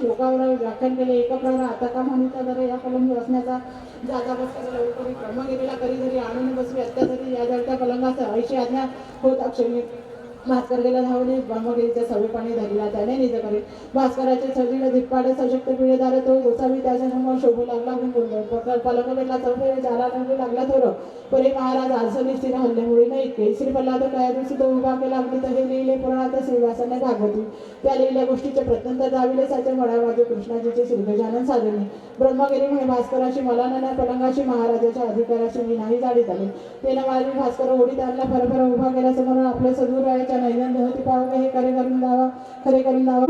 श्लोकावर व्याख्यान केले एकप्रमाणे आता का म्हणता जरा या पलंगी बसण्याचा जागा बसता लवकरी ब्रह्मगिरीला करी जरी आणून बसवी अत्यातरी या जळत्या पलंगाचा ऐशी आज्ञा होत अक्षमी भास्कर गेला धावणे ब्रह्मगिरीच्या सवे पाणी धरला त्याने निज करे. भास्कराचे सजीड धिप्पाडे सशक्त पिढेदार तो गोसावी त्याच्यासमोर शोभू लागला म्हणून पलंग भेटला चौफे जाला रंग लागला थोर. परी महाराज आसनी स्थिर हल्ल्यामुळे नाही. के श्री प्रल्हाद कया दिवशी तो उभा केला. अगदी तर हे लिहिले पुराणात श्रीवासाने भागवती. त्या लिहिल्या गोष्टीचे प्रत्यंत दाविले साचे मळावाजे कृष्णाजीचे श्रीगजानन साधने. ब्रह्मगिरी म्हणे भास्कराशी मला न पलंगाशी महाराजाच्या अधिकाराशी मी नाही जाडीत आले. तेनं माझी भास्कर ओढीत आणला फरफर उभा केला समोर आपल्या सदूर राहायच्या नैनंद होती पावले हे खरे करून दावा खरे करून दावा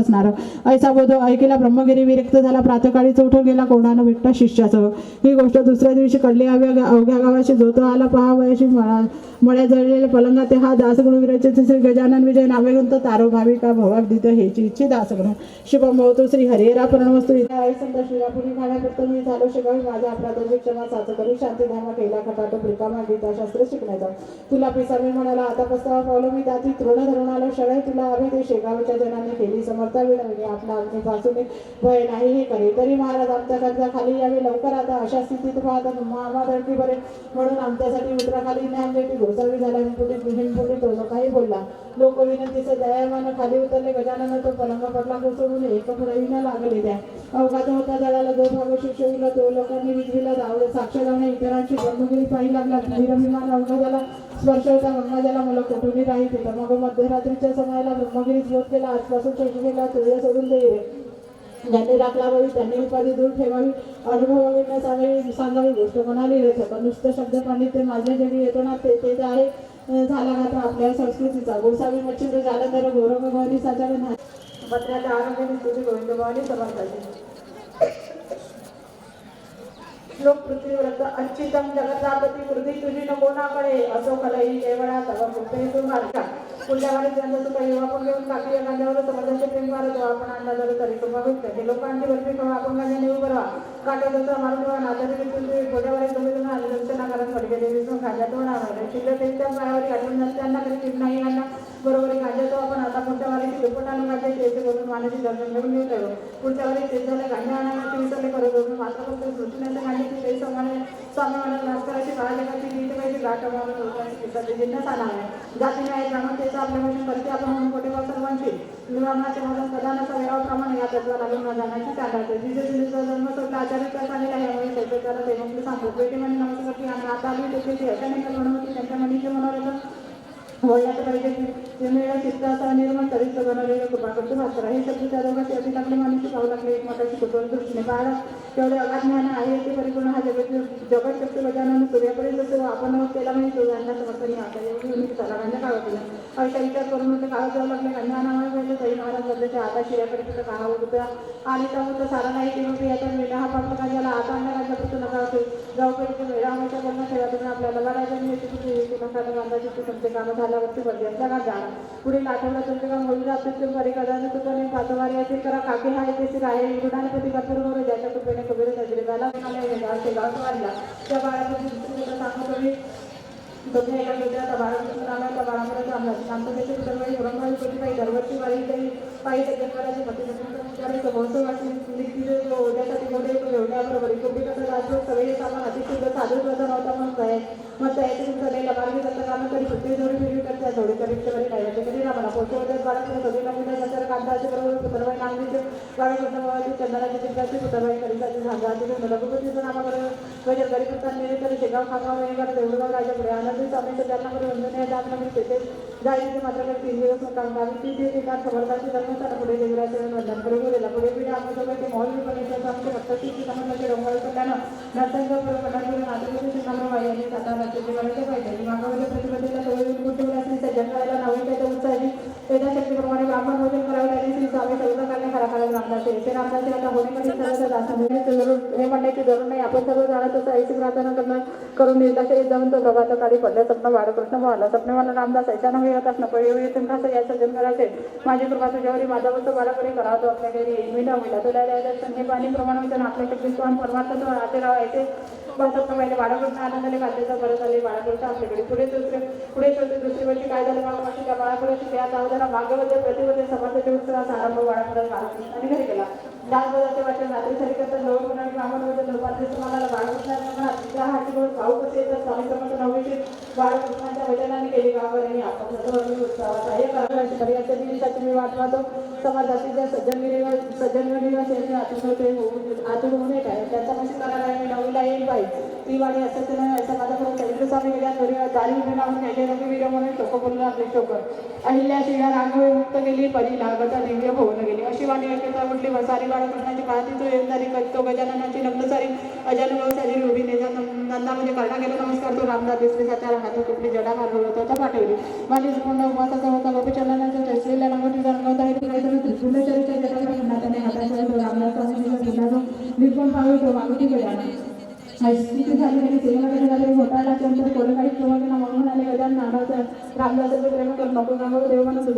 बसणार. ऐसा बोधो ऐकेला ब्रह्मगिरी विरक्त झाला प्रातकाळी उठून गेला कोणानं विकटा शिष्याचं? ही गोष्ट दुसऱ्या दिवशी कडली अवघ्या अवघ्या गावाशी जो आला पहावयाशी मळा मळ्या जळलेल्या पलंगा ते हा दासगुण विराचे श्री गजानन विजय नावेगंत तारो भाविका भवाक दित हेची इच्छी दासगुण. शुभम भवतो श्री हरिहरा प्रणवस्तू इथे आई संत श्रीरापुरी खाण्याकरता मी झालो शिकावी माझ्या अपराधाची क्षमा साच करू. शांती धामा केला खटाटो प्रिकामा गीता शास्त्र शिकण्याचा. तुला पिसा मी म्हणाला आता पस्तावा पावलो मी त्याची तृण धरून आलो. शळे तुला अभि ते शेगावच्या जनाने केली समर्था विनवली आपला अग्निपासून भय नाही हे करे. तरी महाराज आमच्या कर्जा खाली यावे लवकर आता अशा स्थितीत पाहता मामा धरती बरे. म्हणून आमच्यासाठी मित्राखाली ज्ञान देती घोसावी झाला हिमपुटी हिमपुटी तो जो काही बोलला. लोक विनंतीचे दयामान खाली उतरले गजानन तो पलंग पडला कोसळून एक पुढविना लागले त्या. अवघात होता दळाला जो भाग शिक्षविला तो लोकांनी विधवीला धावले साक्ष लावणे इतरांची बंधुगिरी पाहिला लागला. विरमिमान अवघा झाला स्पर्श मला कुठूनही नाही तिथं मग मध्यरात्रीच्या समयाला ब्रह्मगिरी शोध केला आजपासून शोध केला तुझ्या सोडून देईल ज्यांनी राखला हवी त्यांनी उपाधी दूर ठेवावी अनुभवावी सांगावी सांगावी गोष्ट म्हणाली येत पण नुसतं शब्द पांडित्य माझ्या जगी येतो ना ते ते आहे झाला का तर आपल्या संस्कृतीचा. गोसावी मच्छिंद्र तर गौरव भवानी साचा पत्र्याच्या आरोग्याने तुझी गोविंद भवानी समाजाची श्लोक पृथ्वीव्रत अच्छितम जगतापती वृद्धी तुझी न कोणाकडे असो कलई केवळा तव कृपे तू मार्गा पुण्यावारी ग्रंथ तुका येऊ आपण घेऊन काकी एखाद्यावर समाजाचे प्रेम मारतो आपण आणला जर तरी तुम्हा भेटते हे लोकांची वरती कवा आपण गाणे नेऊ बरवा काटे जसा मारून ठेवा नादारी तुम्ही पुण्यावारी तुम्ही तुम्ही आले नंतर नाकारात फडके देवी खाजा तो नावाले शिल्लक त्यांच्या पायावर आठवण नसताना कधी चिन्ह नाही यांना बरोबर गांजा तो आपण आता पुढच्या वारी दुप्पट आणून गांजा केसे करून मानाची दर्शन घेऊन घेऊन ठेवू पुढच्या वारी तेजाला झाले गांजा आणायला ते विसरले करत होतो मात्र फक्त सृष्टीनंतर गांजाची ते समाने स्वामी म्हणाल नास्कराची काळा जगाची नीट पाहिजे गाठ मारून लोकांची पिसाचे जिन्नस आणावे जाती नाही ब्राह्मणतेचं आपल्या भाषण करते आपण म्हणून कोटे सर्वांची. निवारणाचे मदत प्रधानाचा असा याप्रमाणे या तत्वा लागून जाण्याची सांगायचे जिजे जिजेचा जन्म सोडला आचार्य सांगितला यामुळे त्याच्याला ते मग सांगतो. बेटी म्हणजे नमस्कार की आता आली त्याची अचानक म्हणून त्यांच्या मनीचे मनोरंजन बोलण्याचं पाहिजे निर्णय चित्ताचा निर्माण करीत बनवलेलं कृपा करतो भास्कर हे शब्द त्या दोघांचे अति लागले माणूस पाहू लागले. एकमेकाची कुटुंब दृष्टीने बाळा तेवढे अगाध ज्ञान आहे ते परिपूर्ण हा जगत जगत शक्ती गजानन सूर्यापर्यंत जसं आपण केला म्हणजे तो ज्ञान समर्थन आता एवढी चला गाण्या विचार करून म्हणजे काळात जाऊ लागले? कन्या नावाने पहिले तरी महाराज बदलायचे आता शिऱ्याकडे तिथं काढावं होतं? आणि त्या होतं सारा नाही ते मग आता मेळा हा पाठला काढला आता आणला राज्यापुरतं नका असेल होते ते मेळा आम्हाला बोलणं ठेवा तुम्ही आपल्याला लढायचं नाही तुमची तुमच्या अंदाजे तुमचे कामं झाल्यावरती बदली असल्या का जाणार पुढे लाठवला तुमचे काम होईल अत्यंत बरे कदाने तुकाने पातवारी असेल करा काकी हा येते आहे मृडानपती वगैरे ज्याच्या कृपेने कबीर नजरे झाला असे गाववारीला त्या बाळामध्ये सांगतो मी तुम्ही एका वेगळ्या बाळापासून आम्हाला बाळामध्ये थांबला शांततेचे दरवाळी ब्रह्मावी कधी दरवर्षी वारी काही काही महोत्सव मोठे एवढ्याबरोबर कुठे कसं राजू सगळे सामान अतिशुद्ध साधू प्रधान होता म्हणून काय मग त्या याचे झालेल्या करता कामं तरी प्रत्येक जोडी फिरवी करतात थोडी करीत काय कधी रामाला पोहोचवतात बाळाकडे सगळीला मुलं कांताचे बरोबर पुतळबाई नांगलीचे गाडी करता चंदनाचे चिंताचे पुतरबाई करीताचे झांजाचे रघुपतीचं नामाकडे गजर गरी करतात नेले तरी शेगाव खागाव हे करत देऊळगाव राजापुढे आनंदी स्वामी तर त्यांना कडे वंदने जात नाही तेथे जायचे मात्र तीन दिवस मुक्काम गावी ती ते एका खबरदारची जन्मस्थान पुढे देवराचे मतदान पुढे गेला पुढे पिढी आम्ही सगळं ते मोहल्ली परिसर आमचे फक्त ती समजण्याचे डोंगर कल्याण नर्तनगाव पंढरपूर मातृभूमी सिंगामबाई यांनी सातारा राज्याचे मराठी पाहिजे मागावले प्रतिबद्धेला सवय कुठे असणे सज्जन करायला नवीन त्याच्या उत्साही त्याच्या शक्तीप्रमाणे ब्राह्मण भोजन करावे त्यांनी श्री स्वामी सर्व करणे खरा करायला लागला असे हे आता होणे कधी सर्व दासन जरूर हे म्हणण्याची गरज नाही. आपण सर्व जाणत असं ऐशी प्रार्थना करणं करून निर्लक्ष जाऊन तो प्रभात काळी पडल्या स्वप्न बाळकृष्ण भावाला स्वप्न मला रामदास ऐशा नव्हे मिळत असणं पहिले येथून याचा जन्म सज्जन माझी कृपा तुझ्यावरी माझा वस्तू बाळाकडे करावा तो आपल्या घरी येईल. मिळा तुला द्या दर्शन हे पाणी प्रमाण वचन आपल्या शक्ती स्वान परमार्थ तो आते राहायचे. स्वप्न पहिले आनंद आनंदाने काढल्याचा बरं झाले. बाळकृष्ण आपल्याकडे पुढे दुसरे पुढे चलते दुसरी वर्षी काय झालं मला वर्षी त्या बाळापुढे त्या जाऊ जरा मागेमध्ये प्रतिमध्ये समाजाच्या उत्सवाचा आरंभ बाळापुढे आणि घरी गेला दासबोधाचे वाचन रात्री सरी करता लोक आणि ब्राह्मण लोकांचे समाजाला बाळकृष्णाने तिच्या हाती म्हणून भाऊ कसे तर स्वामी समर्थ नवमीची बाळकृष्णांच्या वचनाने केली गावाने आपण सर्व आहे. हे पर्याच्या दिवसाची मी वाट पाहतो. समाजातील ज्या सज्जनगिरीवर सज्जनगिरीवर त्यांचे आतून ते आतून होऊ नये काय त्यांचा कशी करायला आहे मी नवमीला येईल पाहिजे ती वाणी असं तर नाही. असं माझ्याकडे चरित्र स्वामी गेल्या घरी दारी उभी लावून नेले रवी वीर म्हणून टोकं बोलून आपले टोकं. अहिल्या शिळा रांगोळी मुक्त गेली परी लागता दिव्य भोग. गेली अशी वाणी ऐकता म्हटली वसारी बाळकृष्णाची पाहती तो येणारी करतो गजाननाची नग्नसारी अजान सारी उभी नेजा नंदा म्हणजे कर्णा गेला नमस्कार तो रामदास दिसले जात्या हातात कुठली जडा मारला होता त्या पाठवली. माझी पूर्ण उपवासाचा होता गोपीचंदनाच्या चैसलेल्या रंगोटी रंगवता हे काही त्रिशूलेश्वरीच्या जटाला त्याने हाताच्या तो रामदास स्वामीजीचा निर्गुण पाहू तो वागुटी गजानन स्थिती झाली आणि सेवेमध्ये झाले घोटाळा चंद्र कोरेकाळी प्रमाणे म्हणून आले गजान नानाचं रामदासाचे प्रेम करून नको गंगावर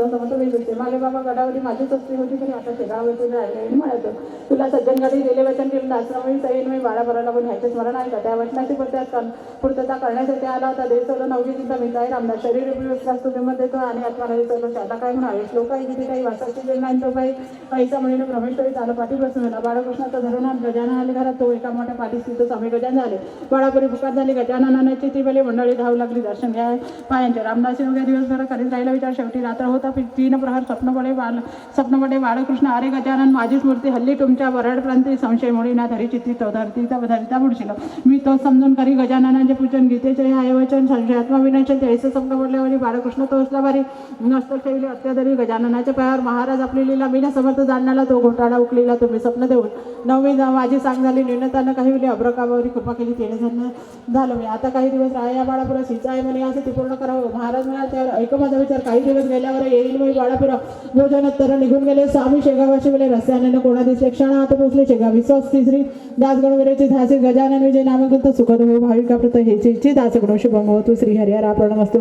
देव म्हणून सुद्धा समर्थ माझे बाबा गडावरी माझीच असती होती तरी आता शेगावरती राहिले म्हणत. तुला सज्जनगाडी गेले वचन केलं आश्रमी सैन मी बाळा भरायला पण ह्याचे स्मरण आहे का? त्या वचनाची पत्त्यात पूर्तता करण्यासाठी आला होता. देव सोडून नवजी तिथं मी आहे रामदास शरीर विश्वास तुम्ही देतो तो आणि आत्माराही सोडलो आता काय म्हणावे? श्लोक आहे किती काही वासाची नाही तो काही पैसा म्हणून ब्रह्मेश्वरी चालू पाठी बसून बाळकृष्णाचा धरून आत गजानन आले घरात. तो एका मोठ्या पाठी स्थित स्वामी गजान झाले. बाळापुरी पुकार झाली गजाननाची ती वेळी मंडळी धावू लागली दर्शन घ्या. पायांचे रामदासी वगैरे दिवसभर करीत राहिला विचार शेवटी रात्र होता तीन प्रहार स्वप्न पडे बाल स्वप्नपडे बाळकृष्ण अरे गजानन माझीच मूर्ती हल्ली तुमच्या वरड प्रांती संशय मुळी ना धरी चित्ती तो धरतीचा धरिता बुडशील. मी तो समजून करी गजाननाचे पूजन गीतेचे हाय वचन संशयात्मा विनाशन जैसे ऐसे पडल्यावरी बाळकृष्ण तो असला बारी मस्तक ठेवले अत्यादरी गजाननाच्या पायावर महाराज आपली लिला मीना समर्थ जाणणाला तो घोटाळा उकलीला तुम्ही स्वप्न देऊन. नवमी जा- माझी सांग झाली न्यूनतानं काही विली अब्रकाबावरी कृपा केली तेने झालं झालं मी. आता काही दिवस राया बाळापुरा सिंचा आहे म्हणे असं ते पूर्ण करावं. महाराज म्हणाल त्यावर ऐक माझा विचार काही दिवस गेल्यावर ये येईल मी बाळापुरा भोजनात तर निघून गेले. स्वामी शेगावाशी गेले रस्त्याने कोणा दिसले क्षण आता पोचले शेगावी स्वस्त तिसरी दासगण दासगणवीरेची धासी गजानन विजय नामकृत सुखद हो भाविका प्रत हेची इच्छी दासगण शुभम होतो. तू श्री हरिहरा प्रणमस्तु.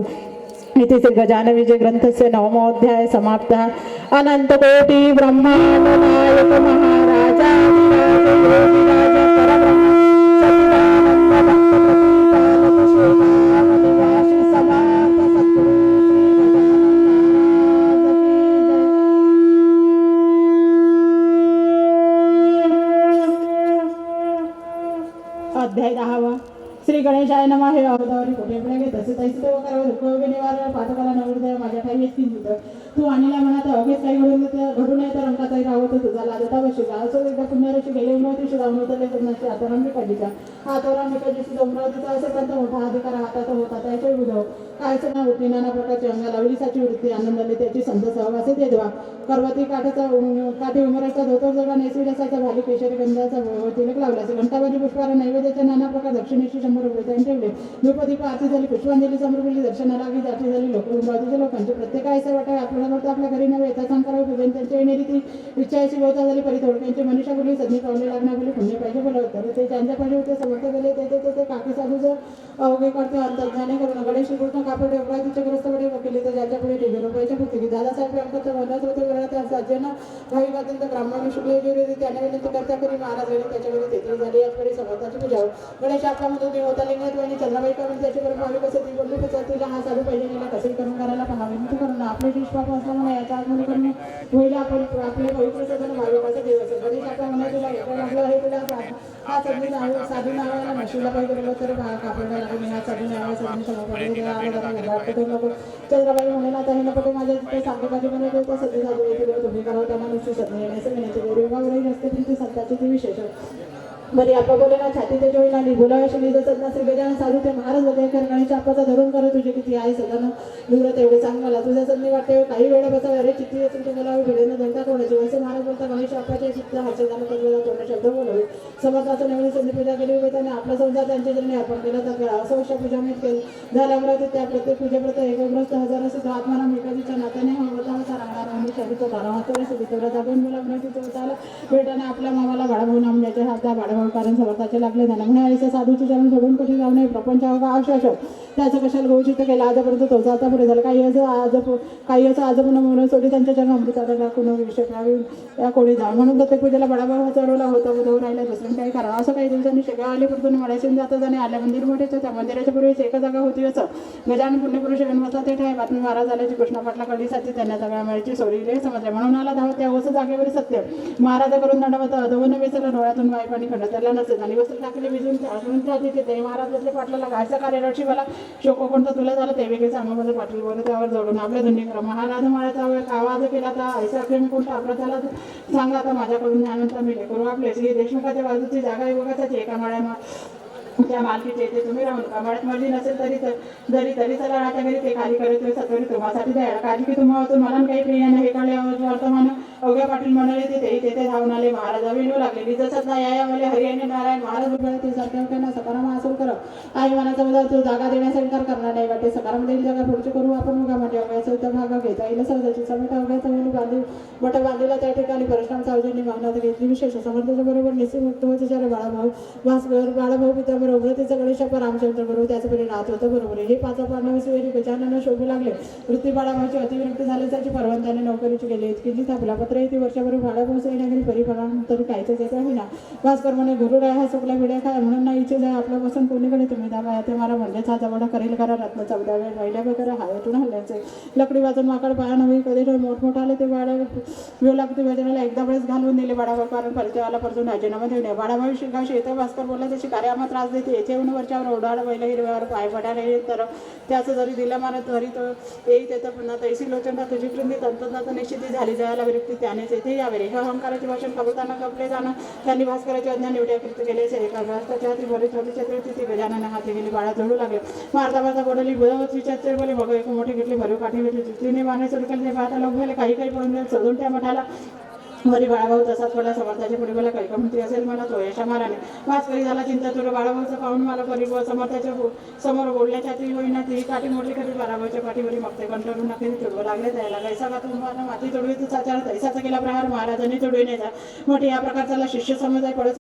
इति श्री गजानन विजय ग्रंथ से नवमोध्याय समाप्त. अनंत कोटि ब्रह्मांड नायक महाराजा योगिराज परब्रह्म सच्चिदानंद भक्त प्रतिपालक शेषावनिवासी समार्थ सद्गुरु श्री गजानन महाराज की जय. अध्याय दहावा श्री गणेशाय नमः. हे अवधावरी कोठे गेले तसे तैसे तो करावे दुःख निवार पातकाला पाठकाला नवरदेव माझ्या ठाई येतील तुझं तू आणीला म्हणा तर अवघेच काही घडून येतं- घडू नये तर अंकाचाही राहतो तुझा लाजता बशी असो एकदा पुण्याची गेले. उन्हावतीशी जाऊन उतरले कुणाशी आता रंबिकाजीच्या हा तो रंबिकाजीची डोंबरावतीचा असे त्यांचा मोठा अधिकार हातात होता. त्याचे विधव कायचं ना होती? नाना प्रकारची अंगा लावली साची वृत्ती आनंदाने त्याची संत सहवासे ते देवा. पर्वती काठाचा काठी उमराचा धोतर जोडा नेसवी असायचा भाली केशरी गंधाचा तिलक लावला असेल घंटाबाजी पुष्पारा नैवेद्याच्या नाना प्रकार दक्षिणेशी शंभर रुपये त्यांनी ठेवले. द्रौपदी आरती झाली पुष्पांजली समर्पली दर्शनाला लागली जाती झाली लोक बाजूच्या लोकांची प्रत्येक आयसा वाटा आपल्याला फक्त आपल्या घरी नव्हे येता सांग पूजन त्यांच्या येणारी ती इच्छाची बोलता झाली परी थोडक्यांची मनीषा बोलली सदनी पावले लागणार बोली पुण्य पाहिजे बोला होतं ते ज्यांच्या पाहिजे होते समर्थ गेले ते ते ते- काकी साधू जर अवघे करते अंतर्ज्ञाने करून गणेश कृष्ण कापड एवढा तिच्या ग्रस्त वडे वकिली तर ज्यांच्या पुढे ठीक रुपयाच्या पुस्तकी दादासाहेब व्यंकटच्या मनात होते वेळा त्या सज्जन भाविक अत्यंत ब्राह्मण शुक्ल होते त्याने विनंती करता करी महाराज आणि त्याच्याकडे तेथे झाले याकडे समर्थाची पूजा गणेश आपल्यामध्ये मी होता लिंगात आणि चंद्राबाई का त्याची बरोबर भाविक असे ती बोलली तर तिला हा साधू पाहिजे गेला कसे करून करायला पहा विनंती करून आपले शिष्पाप असल्यामुळे याचा आगमन करून होईल आपण आपले पवित्र सदन भाविकाचे देव असेल गणेश आपल्या मनात तुला एका लागलं आहे तुला हा सगळी नाव साधू नावाला म्हशीला पाहिजे बोललं तर भा- कापडला लागून हा साधू नावा सगळी समोर आला जरा म्हणेल आता हे नको ते माझ्या तिथे सांगे पाहिजे म्हणून सध्या साधू येतील तुम्ही करावं त्यांना नुसती सध्या येण्याचं विनंती गौरवावरही नसते पण ते संताची ते विशेष बरी आपा बोले ना छाती ते जोई नाली बोलावे सदना श्री गजानन साधू ते महाराज होते कर गणेश धरून कर तुझी किती आहे सदन दूर तेवढे सांग मला तुझ्या संधी वाटते काही वेळ बसा अरे चित्ती असून तुम्हाला भेडेनं धरता कोणाची वैसे महाराज बोलता गणेश आपाच्या चित्त हाचे झालं तर वेळा तोंड शब्द बोलावे समर्थाचं नवीन संधी पूजा केली होती त्याने आपला संसार त्यांच्या जन्मी अर्पण केला तर असं वर्ष पूजा मी केली झाल्यामुळे ते त्या प्रत्येक पूजेप्रत एकग्रस्त हजार असे आत्माना एकादीच्या नात्याने होता असा राहणार आम्ही शरीर तो तारा हातोरे सुदितवरा जागून मला म्हणत होता भेटाने आपल्या मामाला बाळाभाऊ नाम द्यायचे हात त्या बाळाभाऊ कारण समर्थाचे लागले त्यांना म्हणे साधूचे चरण सोडून कधी जाऊ नये. प्रपंच का त्याचं कशाला घोषित केलं आजपर्यंत तो आता पुढे झालं. काही असं आज काही असं आज म्हणून म्हणून सोडी त्यांच्या चरण अमृताला टाकून विषय प्यावी या कोणी जा म्हणून प्रत्येक पूजेला बडाभाऊ चढवला होता उदव राहिला दुसरं काही करा असं काही दिवसांनी शेगाव आले परतून मळ्यासून जातात आणि आल्या मंदिर मोठेच त्या मंदिराच्या पूर्वीच एका जागा होती असं. गजानन पुण्यपुरुष गणवता ते ठाय बातमी महाराज आल्याची कृष्णा पाटला कळली साथी त्यांना सगळ्या मिळायची सोडीले. समजले. म्हणून आला धावत त्या वस्तू जागेवर सत्य. महाराजा करून दंडवत अधवन वेचलं डोळ्यातून वाय पाणी खंड त्याला नसे आणि वस्त्र टाकले त्या असून त्या तिथे ते महाराज बसले पाटलाला गायचा कार्यरक्षी मला शोक कोणतं तुला झालं ते वेगळे सांगमध्ये पाटील बोलत त्यावर जोडून आपल्या दोन्ही करा महाराज माळ्याचा वेळ कावाज केला तर ऐसा प्रेम कोणता आपला त्याला सांगा आता माझ्याकडून ज्ञानंतर मी करू. आपले श्री देशमुखाच्या बाजूची जागा आहे बघा एका माळ्या त्या मालकीचे येते तुम्ही राहून. का मळ्यात मर्जी नसेल तरी तर जरी तरी चला राहत्या घरी ते खाली करत सत्वरी तुम्हासाठी द्यायला कारण की तुम्हाला मला काही प्रियाने नाही कळल्यावर वर्तमान अवघ्या पाटील म्हणाले ते तेथे धावून आले. महाराजा वेणू लागले. जसं ना या यावाले हरियाणे नारायण महाराज ते सारख्या सकाराम असून करा. आई मनाचा उदा तो जागा देण्याचा इन्कार करणार नाही वाटे सकाराम देईल जागा पुढचे करू आपण उगा म्हणजे अवघ्याचा उद्या भाग घेता येईल सहजाची समेट अवघ्याचा वेणू बांधील. मोठा बांधलेला त्या ठिकाणी परशुराम सावजींनी मागण्यात घेतली. विशेष समर्थाच्या बरोबर निश्चित होते चार बाळाभाऊ भास्कर बाळाभाऊ पिताबरोबर उभ्रतीचा गणेशप्पा रामचंद्र बरोबर त्याच्याकडे राहत होतं बरोबर. हे पाच पांडव वेळी गजानन शोभू लागले. वृत्ती बाळाभाऊची अतिविरक्ती झाली त्याची परवानत्याने नोकरीची गेली इतकी जी थापला पत्र येते वर्षभर भाडा पोहोच येण्याकडे परिफळानंतर कायचं त्याचा होईना. भास्कर म्हणे गुरुड हा सोपला विड्या खाय म्हणून नाही इच्छे जाय आपल्यापासून कोणीकडे तुम्ही दाबा ते मारा म्हणजेच हा जवळ करेल करा रत्न वेळ राहिल्या वगैरे हायतून हल्ल्याचे. लकडी वाजून माकड पाया नवी कधी ठेवून मोठमोठाले ते बाळा वेळ लागते वेदनाला एकदा वेळेस घालून दिले. बाळावर कारण परिचयाला परतून राजीनामा देणे बाळाभाऊ शिकाव शेते भास्कर बोलला त्याची कार्यामा त्रास देते येथे येऊन वरच्यावर ओढाड बैल हिरव्यावर पाय पडायला येईल तर त्याचं जरी दिलं मला तरी तो येई त्याचं पुन्हा तैसी लोचन तुझी कृती तंत्रज्ञात निश्चिती झाली जायला विरक्ती त्यानेच येथे यावेळी. हे अहंकाराचे भाषण कबूताना कपले जाणं त्यांनी भास्कराचे अज्ञान एवढ्या कृत केले. एका भास्कराच्या हाती होती चतुर्थी गजानन हाती गेली बाळा जोडू लागले. मारता मारता बोलली बुधवत बोले बघ एक मोठी घेतली भरू काठी भेटली तिने माने सुरू केले ते पाहता लोक गेले काही काही पडून सजून त्या मठाला वरी बाळाभाऊ तसाच थोडा समर्थाच्या पुढे मला काही म्हणते असेल मला तो यशा माराने. वाचकरी झाला चिंता तुला बाळाभाऊचं पाहून मला परिभव समर्थाच्या समोर बोलण्याच्या ती होईना ती काठी मोडली कधी बाळाभाऊच्या पाठीवरी मग ते कंटाळून कधी तुडवं लागले त्याला कैसा का तुम्हाला माती तुडवी तुझा चार तैसाचा केला प्रहार महाराजांनी तुडवी नेता मोठी या प्रकारचा शिष्य समज आहे पडत